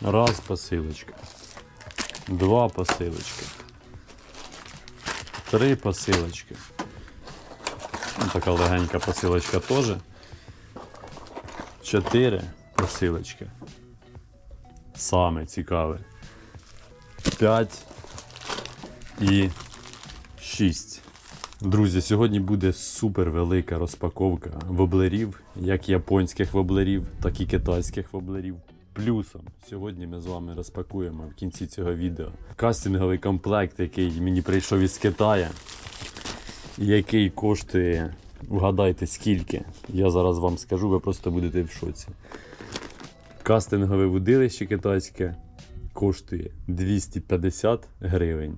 Раз посилочка. Два посилочки. Три посилочки. Ну, така легенька посилочка теж. Чотири посилочки. Саме цікаве. П'ять і шість. Друзі, сьогодні буде супер велика розпаковка воблерів, як японських воблерів, так і китайських воблерів. Плюсом сьогодні ми з вами розпакуємо в кінці цього відео кастинговий комплект, який мені прийшов із Китаю, який коштує, вгадайте скільки. Я зараз вам скажу, ви просто будете в шоці. Кастингове вудилище китайське коштує 250 гривень.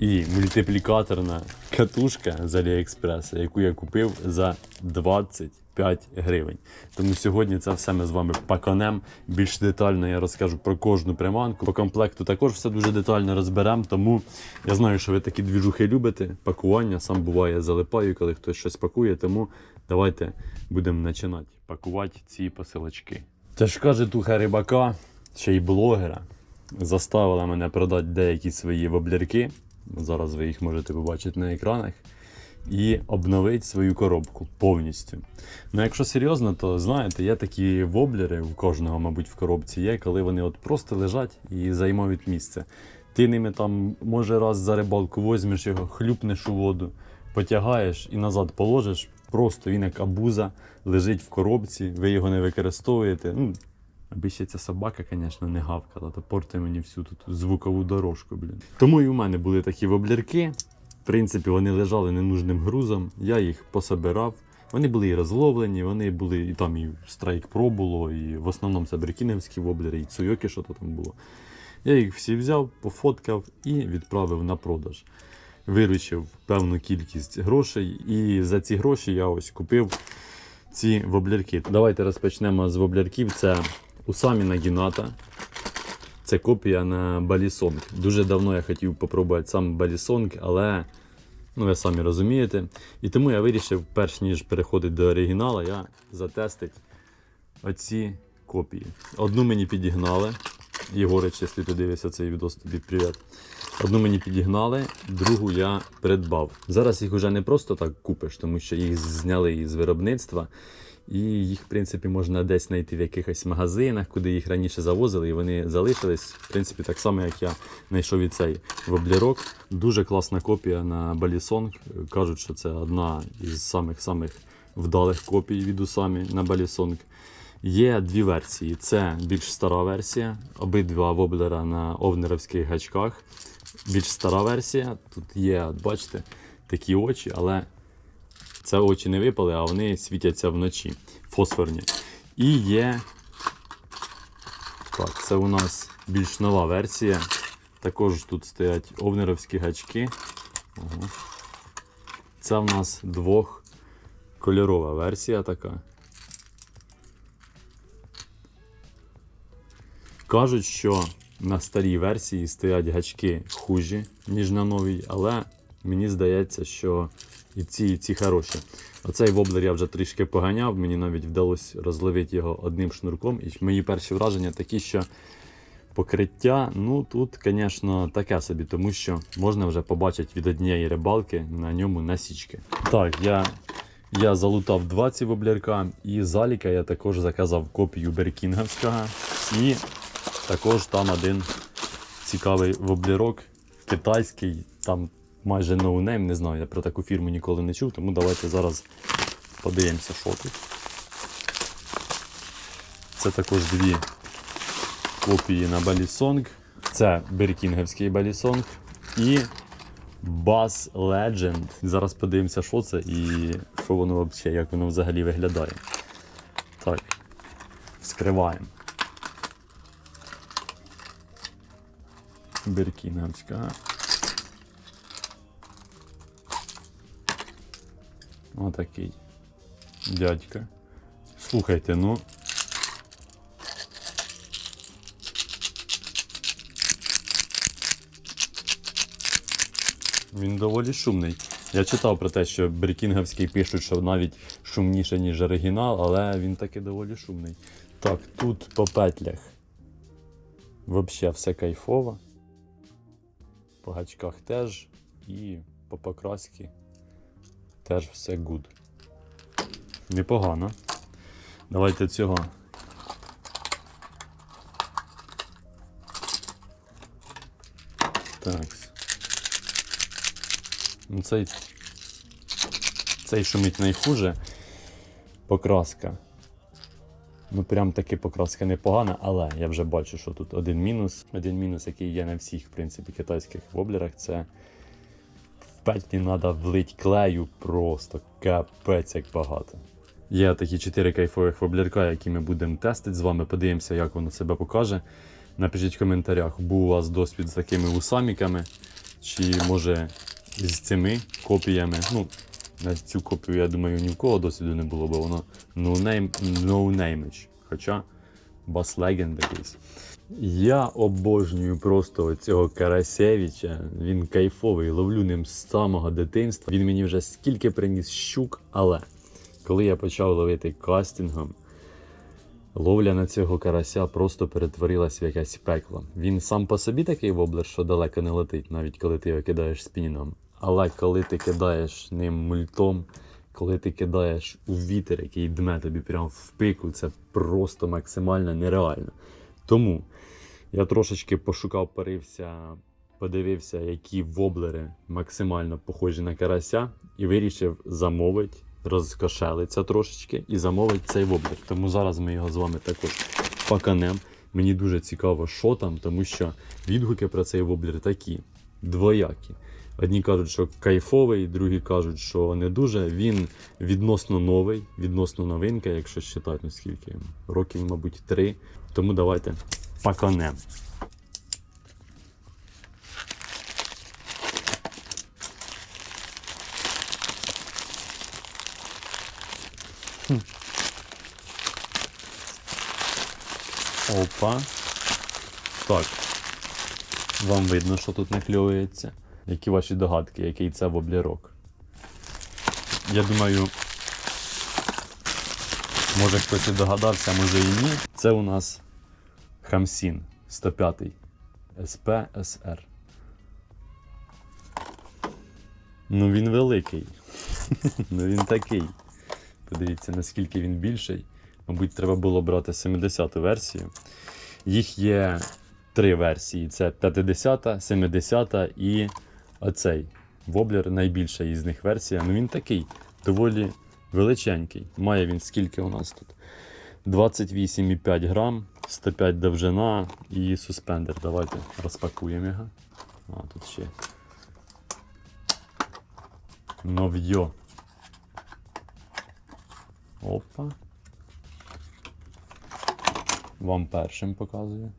І мультиплікаторна катушка з Аліекспреса, яку я купив за 25 гривень. Тому сьогодні це все ми з вами паканем. Більш детально я розкажу про кожну приманку. По комплекту також все дуже детально розберемо. Тому я знаю, що ви такі двіжухи любите. Пакування сам буває залипаю, коли хтось щось пакує. Тому давайте будемо починати пакувати ці посилочки. Тяжка житуха рибака, ще й блогера, заставила мене продати деякі свої воблерки. Зараз ви їх можете побачити на екранах. І обновити свою коробку повністю. Ну, якщо серйозно, то знаєте, є такі воблери, у кожного, мабуть, в коробці є, коли вони от просто лежать і займають місце. Ти ними там, може, раз за рибалку возьмеш його, хлюпнеш у воду, потягаєш і назад положиш. Просто він як абуза лежить в коробці, ви його не використовуєте. Ну, Аби ще ця собака, звісно, не гавкала, то портує мені всю тут звукову дорожку, блін. Тому і у мене були такі воблерки. В принципі, вони лежали ненужним грузом. Я їх пособирав. Вони були і розловлені, вони були і там і Strike Pro було, і в основному це брекінівські воблери, і цуйоки, що то там було. Я їх всі взяв, пофоткав і відправив на продаж. Виручив певну кількість грошей, і за ці гроші я ось купив ці воблерки. Давайте розпочнемо з воблерків. Це Усамі Нагіната. Це копія на Балісонг. Дуже давно я хотів попробувати сам Балісонг, але ну, ви самі розумієте. І тому я вирішив, перш ніж переходити до оригіналу, я затестити оці копії. Одну мені підігнали. Єгорич, якщо ти дивишся цей відос, тобі привіт. Одну мені підігнали, другу я придбав. Зараз їх вже не просто так купиш, тому що їх зняли із виробництва. І їх, в принципі, можна десь знайти в якихось магазинах, куди їх раніше завозили, і вони залишились. В принципі, так само, як я знайшов і цей воблерок. Дуже класна копія на Балісонг. Кажуть, що це одна із самих-самих вдалих копій від Усамі на Балісонг. Є дві версії. Це більш стара версія, обидва воблера на овнеровських гачках. Більш стара версія. Тут є, бачите, такі очі, але це очі не випали, а вони світяться вночі. Фосфорні. І є. Так, це у нас більш нова версія. Також тут стоять овнеровські гачки. Ого. Це в нас двохкольорова версія така. Кажуть, що на старій версії стоять гачки хужі, ніж на новій, але мені здається, що і ці, і ці хороші. Оцей воблер я вже трішки поганяв, мені навіть вдалося розловити його одним шнурком. І мої перші враження такі, що покриття, ну тут, звісно, таке собі, тому що можна вже побачити від однієї рибалки на ньому насічки. Так, я. Я залутав два ці воблярка, і заліка я також заказав копію Беркінгівського. І також там один цікавий воблерок китайський, там майже ноунейм, не знаю, я про таку фірму ніколи не чув, тому давайте зараз подивимося, що тут. Це також дві копії на Балісонг. Це Беркінгівський Балісонг і Bass Legend. Зараз подивимося, що це і що воно взагалі, як воно взагалі виглядає. Так, вскриваємо. Беркінгівська. Отакий. Дядька. Слухайте, ну. Він доволі шумний. Я читав про те, що брекінгівський пишуть, що навіть шумніше, ніж оригінал, але він таки доволі шумний. Так, тут по петлях Взагалі все кайфово. По гачках теж і по покрасці теж все гуд. Непогано. Давайте цього. Так. Ну, цей, цей шумить найхуже. Покраска. Ну, прям таки покраска непогана, але я вже бачу, що тут один мінус. Один мінус, який є на всіх, в принципі, китайських воблерах, це петлі треба влить клею просто капець як багато. Є такі чотири кайфових воблерка, які ми будемо тестити з вами. Подивимося, як воно себе покаже. Напишіть в коментарях, був у вас досвід з такими усаміками, чи може з цими копіями. Ну, на цю копію, я думаю, ні в кого досвіду не було, бо воно no name, no name Хоча бас легенд якийсь. Я обожнюю просто цього Карасевича. Він кайфовий, ловлю ним з самого дитинства. Він мені вже скільки приніс щук, але коли я почав ловити кастингом, ловля на цього карася просто перетворилась в якесь пекло. Він сам по собі такий воблер, що далеко не летить, навіть коли ти його кидаєш спініном. Але коли ти кидаєш ним мультом, коли ти кидаєш у вітер, який дме тобі прямо в пику, це просто максимально нереально. Тому я трошечки пошукав, парився, подивився, які воблери максимально похожі на карася, і вирішив замовити, розкошелиться трошечки і замовити цей воблер. Тому зараз ми його з вами також паканем. Мені дуже цікаво, що там, тому що відгуки про цей воблер такі двоякі. Одні кажуть, що кайфовий, другі кажуть, що не дуже. Він відносно новий, відносно новинка, якщо считати, скільки йому? років, мабуть, три. Тому давайте паканем. Опа. Так. Вам видно, що тут накльовується. Які ваші догадки, який це воблерок? Я думаю, може хтось і догадався, може і ні. Це у нас Хамсін 105 СПСР. Ну він великий. ну він такий. Подивіться, наскільки він більший. Мабуть, треба було брати 70-ту версію. Їх є три версії: це 50, 70 і оцей воблер найбільша із них версія. Ну він такий доволі величенький. Має він скільки у нас тут? 28,5 грам, 105 довжина і суспендер. Давайте розпакуємо його. А, тут ще. Нов'йо. Опа. Вам першим показую.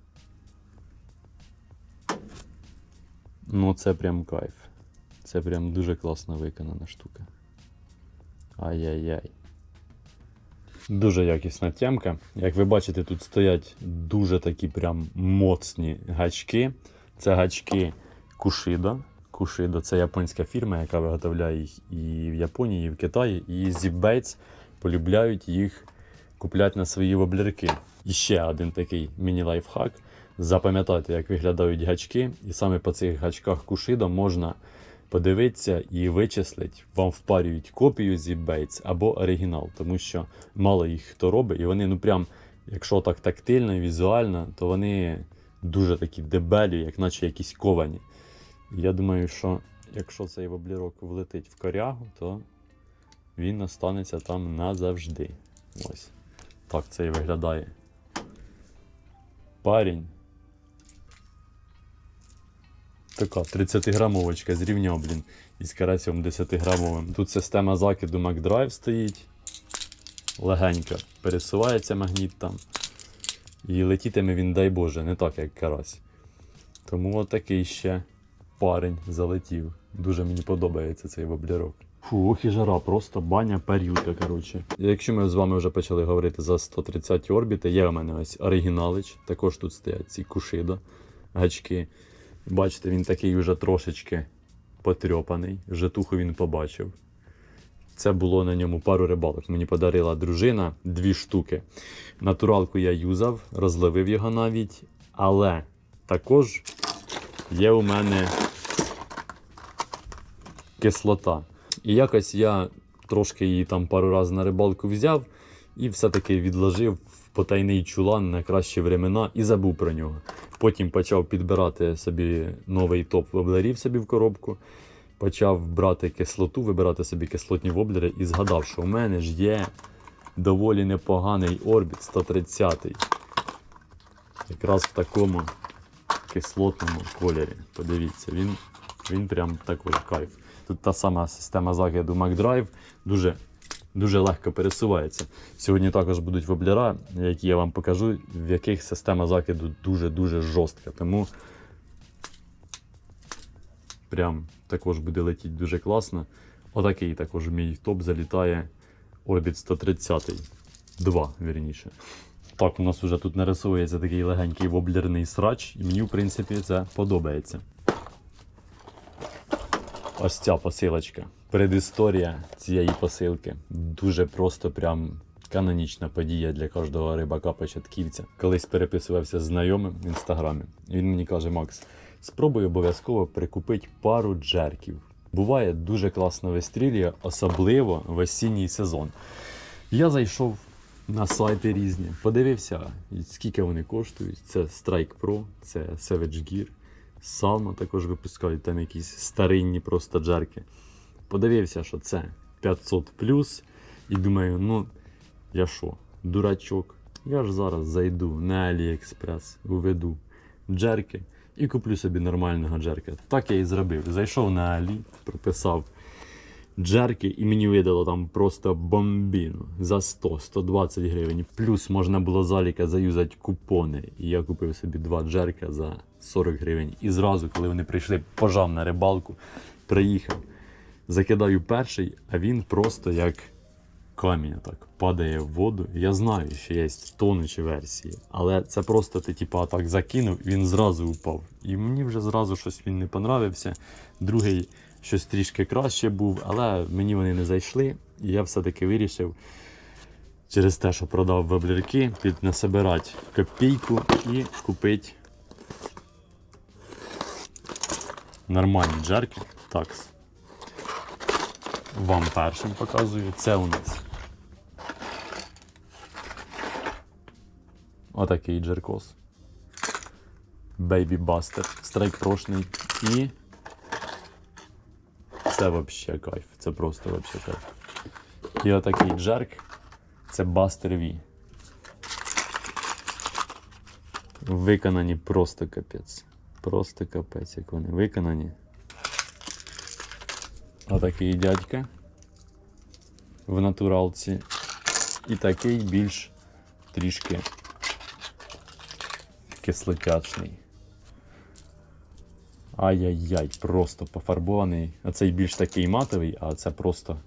Ну, це прям кайф. Це прям дуже класно виконана штука. Ай-яй-яй. Дуже якісна тямка. Як ви бачите, тут стоять дуже такі прям моцні гачки. Це гачки Кушидо. Кушидо це японська фірма, яка виготовляє їх і в Японії, і в Китаї. І Zipbaits полюбляють їх купляти на свої воблерки. І ще один такий міні-лайфхак. Запам'ятайте, як виглядають гачки, і саме по цих гачках Кушидо можна подивитися і вичислити, вам впарюють копію Zipbaits або оригінал, тому що мало їх хто робить, і вони, ну прям, якщо так тактильно візуально, то вони дуже такі дебелі, як наче якісь ковані. Я думаю, що якщо цей воблерок влетить в корягу, то він останеться там назавжди. Ось. Так це і виглядає. Парень. Така 30-грамовочка з рівня, блін, із карасем 10-грамовим. Тут система закиду MacDrive стоїть. Легенько пересувається магніт там. І летітиме він, дай Боже, не так, як карась. Тому отакий ще парень залетів. Дуже мені подобається цей воблерок. Фу, ох і жара, просто баня парюка, коротше. Якщо ми з вами вже почали говорити за 130 орбіти, є у мене ось оригіналич, також тут стоять ці кушидо, гачки. Бачите, він такий вже трошечки потрьопаний, жетуху він побачив. Це було на ньому пару рибалок. Мені подарила дружина дві штуки. Натуралку я юзав, розловив його навіть, але також є у мене кислота. І якось я трошки її там пару разів на рибалку взяв і все-таки відложив в потайний чулан на кращі времена і забув про нього. Потім почав підбирати собі новий топ воблерів собі в коробку. Почав брати кислоту, вибирати собі кислотні воблери і згадав, що у мене ж є доволі непоганий орбіт 130 Якраз в такому кислотному кольорі. Подивіться, він, він прям такий кайф. Тут та сама система закиду MacDrive дуже, дуже легко пересувається. Сьогодні також будуть воблера, які я вам покажу, в яких система закиду дуже-дуже жорстка. Тому прям також буде летіти дуже класно. Отакий також мій топ залітає Orbit 130. Два, вірніше. Так, у нас вже тут нарисується такий легенький воблерний срач, і мені, в принципі, це подобається. Ось ця посилочка. Предісторія цієї посилки. Дуже просто прям канонічна подія для кожного рибака-початківця. Колись переписувався з знайомим в інстаграмі. Він мені каже: Макс, спробуй обов'язково прикупити пару джерків. Буває дуже класно вистрілює, особливо в осінній сезон. Я зайшов на сайти різні, подивився, скільки вони коштують. Це Strike Pro, це Savage Gear, Salma також випускають там якісь старинні просто джерки. Подивився, що це 500 і думаю, ну я що, дурачок. Я ж зараз зайду на AliExpress, введу джерки і куплю собі нормального джерка. Так я і зробив. Зайшов на Алі, прописав джерки, і мені видало там просто бомбіну за 100-120 гривень. Плюс можна було заліка заюзати купони. І я купив собі два джерка за 40 гривень. І зразу, коли вони прийшли, пожав на рибалку, приїхав. Закидаю перший, а він просто як камінь так падає в воду. Я знаю, що є тонучі версії, але це просто ти типа так закинув, він зразу упав. І мені вже зразу щось він не понравився. Другий щось трішки краще був, але мені вони не зайшли. І я все-таки вирішив через те, що продав ваблерки, піднасобирати копійку і купити нормальні джерки. Такс. Вам першим показую. Це у нас отакий джеркос. Baby Buster. Страйк прошний. І це вообще кайф. Це просто вообще кайф. І отакий джерк. Це Buster V. Виконані просто капець. Просто капець, як вони виконані. Отакий дядька в натуралці. І такий більш трішки кислотячний. Ай-яй-яй, просто пофарбований. А цей більш такий матовий, а це просто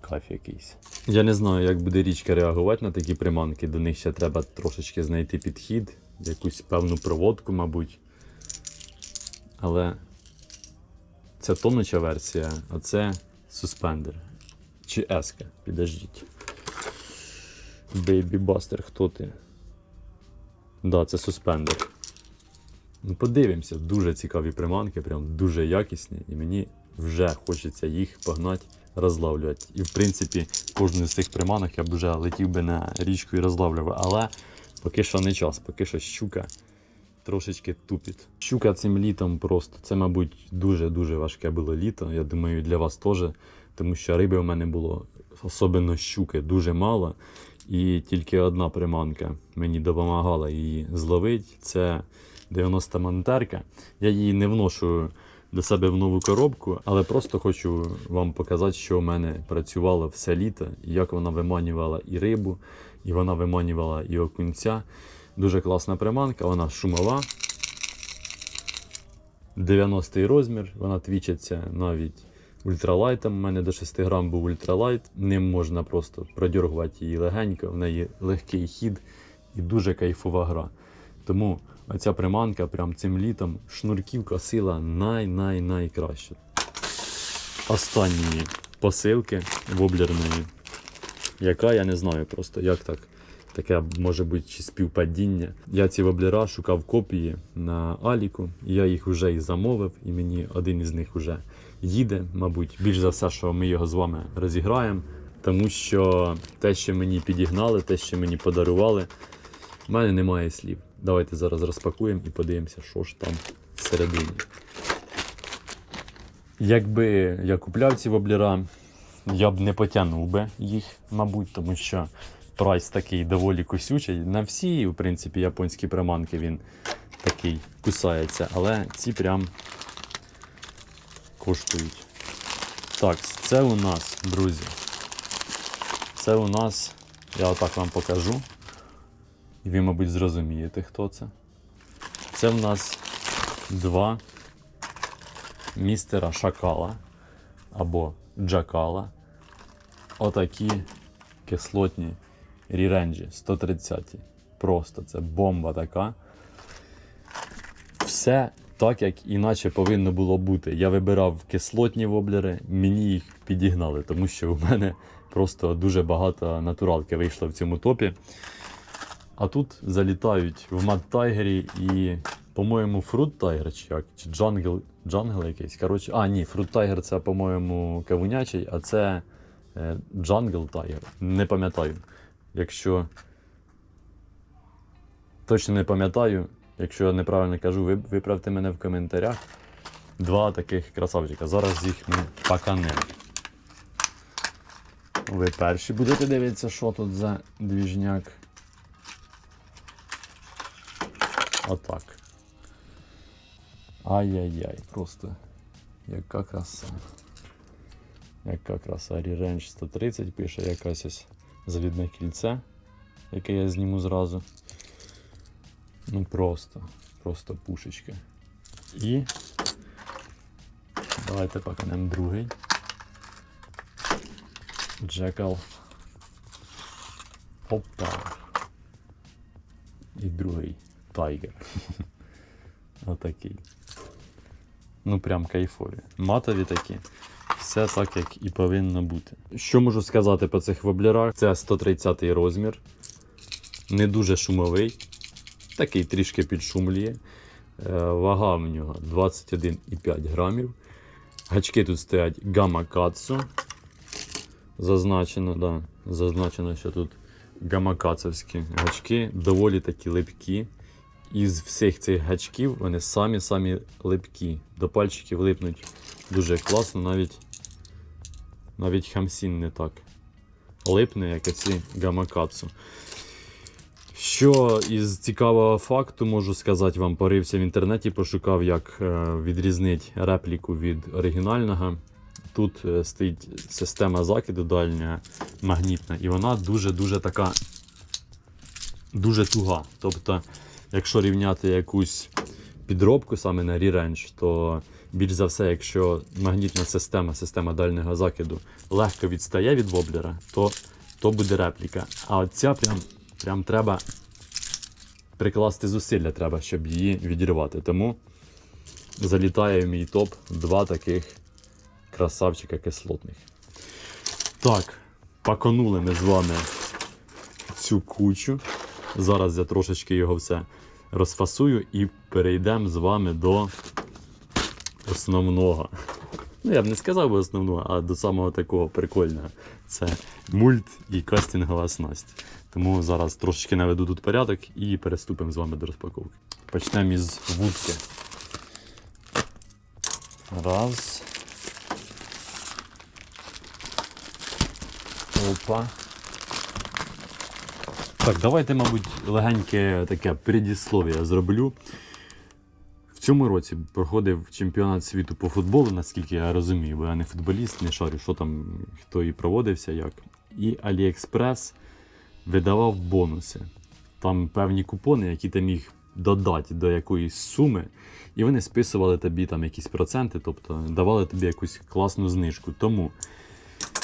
кайф якийсь. Я не знаю, як буде річка реагувати на такі приманки. До них ще треба трошечки знайти підхід, якусь певну проводку, мабуть. Але це тонуча версія, а це суспендер. Чи еска, підождіть. Baby Buster, хто ти? Да, це суспендер. Ну, подивимося, дуже цікаві приманки, прям дуже якісні, і мені вже хочеться їх погнати, розлавлювати. І в принципі, кожну з цих приманок я б вже летів би на річку і розлавлював. Але поки що не час, поки що щука трошечки тупить. Щука цим літом просто. Це, мабуть, дуже-дуже важке було літо. Я думаю, для вас теж. Тому що риби у мене було, особливо щуки, дуже мало. І тільки одна приманка мені допомагала її зловити. Це 90 монтерка. Я її не вношу до себе в нову коробку, але просто хочу вам показати, що у мене працювало все літо, як вона виманювала і рибу, і вона виманювала і окунця. Дуже класна приманка, вона шумова. 90-й розмір, вона твічиться навіть ультралайтом. У мене до 6 грам був ультралайт. Ним можна просто продергувати її легенько, в неї легкий хід і дуже кайфова гра. Тому оця приманка прям цим літом шнурківка сила най-най-найкраща. Останні посилки воблерної, яка я не знаю просто як так таке може бути чи співпадіння. Я ці воблера шукав копії на Аліку, і я їх вже і замовив, і мені один із них вже їде. Мабуть, більш за все, що ми його з вами розіграємо. Тому що те, що мені підігнали, те, що мені подарували, в мене немає слів. Давайте зараз розпакуємо і подивимося, що ж там всередині. Якби я купляв ці воблера, я б не потягнув би їх, мабуть, тому що прайс такий доволі косючий. На всі, в принципі, японські приманки він такий кусається, але ці прям коштують. Так, це у нас, друзі. Це у нас, я отак вам покажу. І ви, мабуть, зрозумієте, хто це. Це в нас два містера Шакала або Джакала. Отакі кислотні ріренджі 130. Просто це бомба така. Все так, як іначе повинно було бути. Я вибирав кислотні воблери, мені їх підігнали, тому що у мене просто дуже багато натуралки вийшло в цьому топі. А тут залітають в Мад Тайгері і, по-моєму, Фрут Тайгер чи як? Чи джангл, джангл якийсь. Коротше, а, ні, Фрут Тайгер це, по-моєму, кавунячий, а це е, Джангл Тайгер. Не пам'ятаю. Якщо точно не пам'ятаю, якщо я неправильно кажу, виправте мене в коментарях. Два таких красавчика. Зараз їх ми паканемо. Ви перші будете дивитися, що тут за двіжняк. Отак. Ай-яй-яй, просто яка краса. Яка краса. Revenge 130 пише якась ось завідне кільце, яке я зніму зразу. Ну просто, просто пушечка. І давайте поканемо другий. Джекал. Опа. І другий Тайгер. Отакий. Ну прям кайфові. Матові такі. Все так, як і повинно бути. Що можу сказати по цих воблерах? Це 130 розмір. Не дуже шумовий. Такий трішки підшумлює. Е, Вага в нього 21,5 грамів. Гачки тут стоять Гамма Катсу. Зазначено, да, зазначено, що тут гамакацевські гачки доволі такі липкі. Із всіх цих гачків вони самі-самі липкі. До пальчиків липнуть дуже класно, навіть навіть хамсін не так липне, як оці гамакацу. Що із цікавого факту можу сказати вам, порився в інтернеті, пошукав, як е, відрізнити репліку від оригінального. Тут е, стоїть система закиду дальня магнітна, і вона дуже-дуже така дуже туга. Тобто, якщо рівняти якусь підробку саме на Re-Range, то більш за все, якщо магнітна система, система дальнього закиду легко відстає від воблера, то, то буде репліка. А от ця прям, прям треба прикласти зусилля, треба, щоб її відірвати. Тому залітає в мій топ два таких красавчика кислотних. Так, паконули ми з вами цю кучу. Зараз я трошечки його все розфасую і перейдемо з вами до основного. Ну, я б не сказав би основного, а до самого такого прикольного. Це мульт і кастингова снасть. Тому зараз трошечки наведу тут порядок і переступимо з вами до розпаковки. Почнемо із вудки. Раз. Опа. Так, давайте, мабуть, легеньке таке предіслов'я зроблю. Цьому році проходив чемпіонат світу по футболу, наскільки я розумію, бо я не футболіст, не шарю, що там, хто і проводився, як. І AliExpress видавав бонуси. Там певні купони, які ти міг додати до якоїсь суми, і вони списували тобі там якісь проценти, тобто давали тобі якусь класну знижку. Тому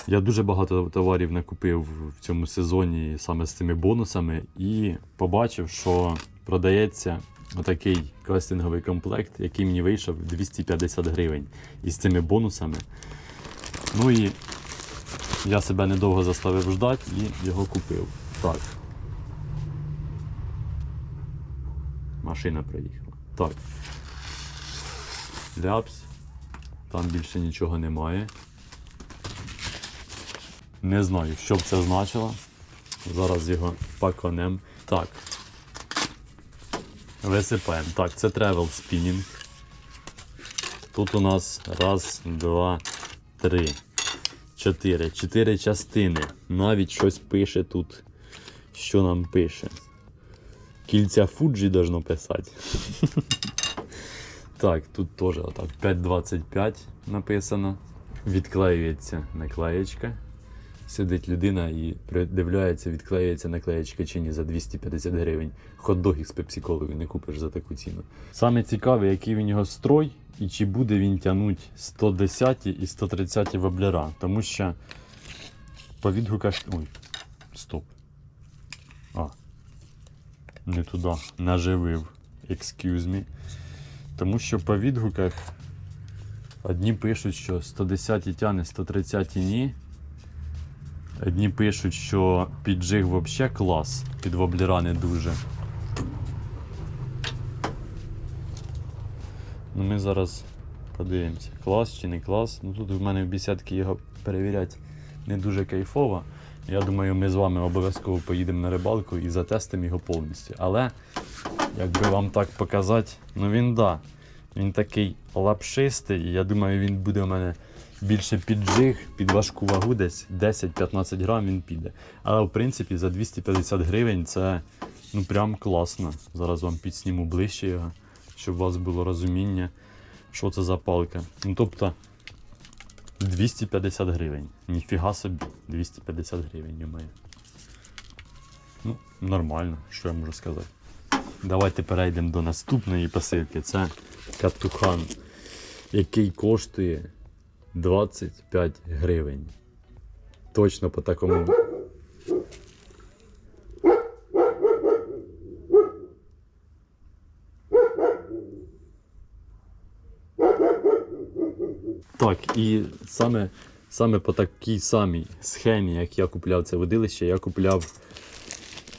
я дуже багато товарів накупив в цьому сезоні саме з цими бонусами і побачив, що продається отакий кастинговий комплект, який мені вийшов 250 гривень із цими бонусами. Ну і я себе недовго заставив ждати і його купив. Так. машина приїхала. Так. Ляпс. Там більше нічого немає. Не знаю, що б це значило. Зараз його паканем. Так. Висипаємо. Так, це travel spinning. Тут у нас раз, два, три, чотири. Чотири частини. Навіть щось пише тут. Що нам пише? Кільця Фуджі должно писати. Так, тут теж отак 5.25 написано. Відклеюється наклеєчка. Сидить людина і придивляється, відклеюється наклеєчка чи ні за 250 гривень. Хот-догів з пепсиколою не купиш за таку ціну. Саме цікаве, який він його строй і чи буде він тягнути 110 і 130 воблера. Тому що по відгуках. Ой, стоп. А. Не туди. Наживив. Excuse me. Тому що по відгуках одні пишуть, що 110 тяне, 130 ні. Одні пишуть, що піджиг взагалі клас, під воблера не дуже. Ну ми зараз подивимося, клас чи не клас. Ну тут в мене в бесідки його перевіряти не дуже кайфово. Я думаю, ми з вами обов'язково поїдемо на рибалку і затестимо його повністю. Але, якби вам так показати, ну він да. Він такий лапшистий, я думаю, він буде у мене більше піджиг, під важку вагу десь 10-15 грам він піде. Але в принципі за 250 гривень це ну прям класно. Зараз вам підсніму ближче його, щоб у вас було розуміння, що це за палка. Ну тобто 250 гривень. Ніфіга собі, 250 гривень мене. Ну, нормально, що я можу сказати. Давайте перейдемо до наступної посилки. Це катухан, який коштує 25 гривень. Точно по такому. Так, і саме, саме по такій самій схемі, як я купляв це водилище, я купляв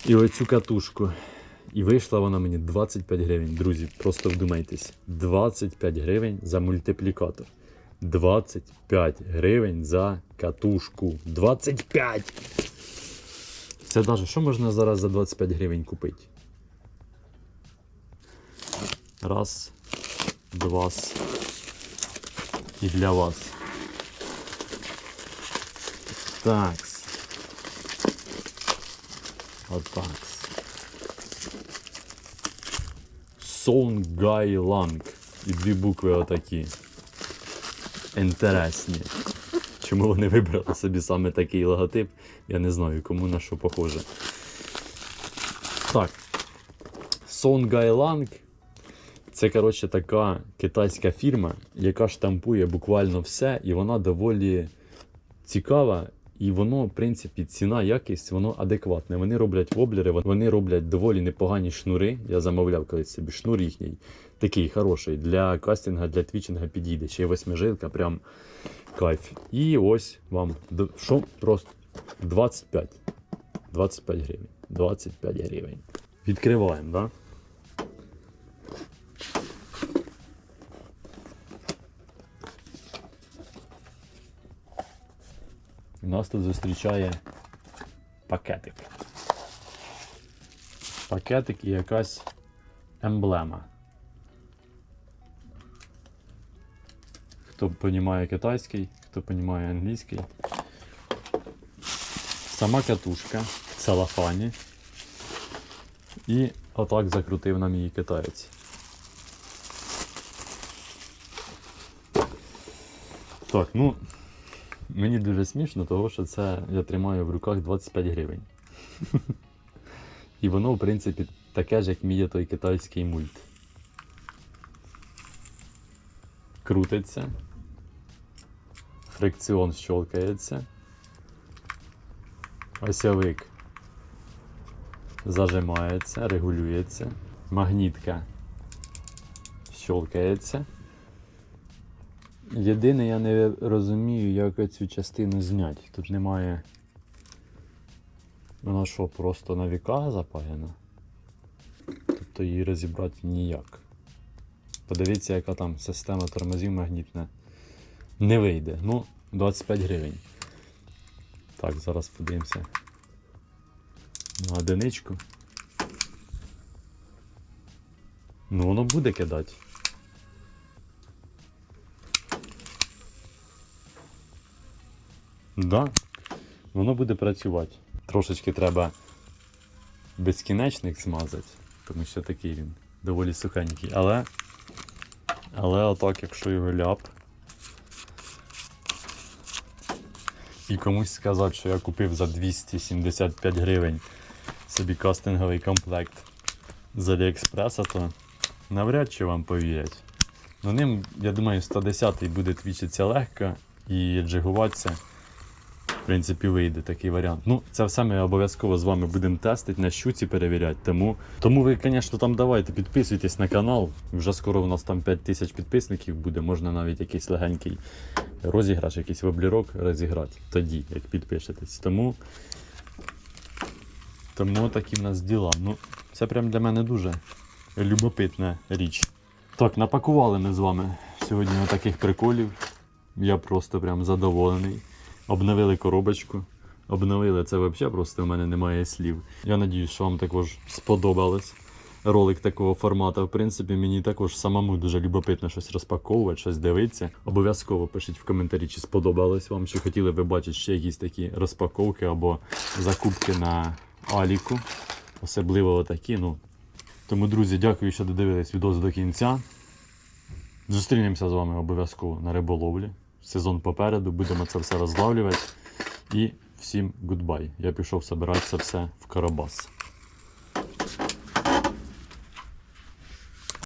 і оцю катушку. І вийшла вона мені 25 гривень. Друзі, просто вдумайтесь. 25 гривень за мультиплікатор. 25 гривень за катушку. 25! Це навіть що можна зараз за 25 гривень купити? Раз, два. І для вас. Такс. Отакс. Сонгайланг. І дві букви отакі. Інтересні. Чому вони вибрали собі саме такий логотип, я не знаю, кому на що похоже. Так. Сонгайланг це, коротше, така китайська фірма, яка штампує буквально все, і вона доволі цікава. І воно, в принципі, ціна, якість, воно адекватне. Вони роблять воблери, вони роблять доволі непогані шнури. Я замовляв колись собі шнур їхній, такий хороший. Для кастинга, для твічинга підійде. Ще й восьмижилка, прям кайф. І ось вам що просто 25. 25 гривень. 25 гривень. Відкриваємо, так? Да? Нас тут зустрічає пакетик. Пакетик і якась емблема. Хто розуміє китайський, хто розуміє англійський. Сама катушка в целофані. І отак закрутив нам її китаєць. Так, ну. Мені дуже смішно, тому що це я тримаю в руках 25 гривень. І воно, в принципі, таке ж, як мій той китайський мульт. Крутиться. Фрикціон щелкається. Осьовик зажимається, регулюється. Магнітка щелкається. Єдине, я не розумію, як цю частину зняти. Тут немає. Вона що, просто на віка запаяна? Тут то її розібрати ніяк. Подивіться, яка там система тормозів магнітна. Не вийде. Ну, 25 гривень. Так, зараз подивимося. На одиничку. Ну, воно буде кидати. Да, воно буде працювати. Трошечки треба безкінечник змазати, тому що такий він доволі сухенький. Але, але отак, якщо його ляп. І комусь сказав, що я купив за 275 гривень собі кастинговий комплект з Аліекспреса, то навряд чи вам повірять. Ну ним, я думаю, 110-й буде твічитися легко і джигуватися. В принципі, вийде такий варіант. Ну, це все ми обов'язково з вами будемо тестити, на щуці перевіряти. Тому, тому ви, звісно, там давайте підписуйтесь на канал. Вже скоро у нас там 5 тисяч підписників буде. Можна навіть якийсь легенький розіграш, якийсь воблірок розіграти тоді, як підпишетесь. Тому, тому такі в нас діла. Ну, це прям для мене дуже любопитна річ. Так, напакували ми з вами сьогодні таких приколів. Я просто прям задоволений. Обновили коробочку. Обновили це взагалі, просто в мене немає слів. Я надіюсь, що вам також сподобалось ролик такого формату. В принципі, мені також самому дуже любопитно щось розпаковувати, щось дивитися. Обов'язково пишіть в коментарі, чи сподобалось вам, чи хотіли ви бачити ще якісь такі розпаковки або закупки на Аліку. Особливо такі. Ну. Тому, друзі, дякую, що додивились відео до кінця. Зустрінемося з вами обов'язково на риболовлі. Сезон попереду, будемо це все розлавлювати. І всім гудбай. Я пішов собиратися все в Карабас.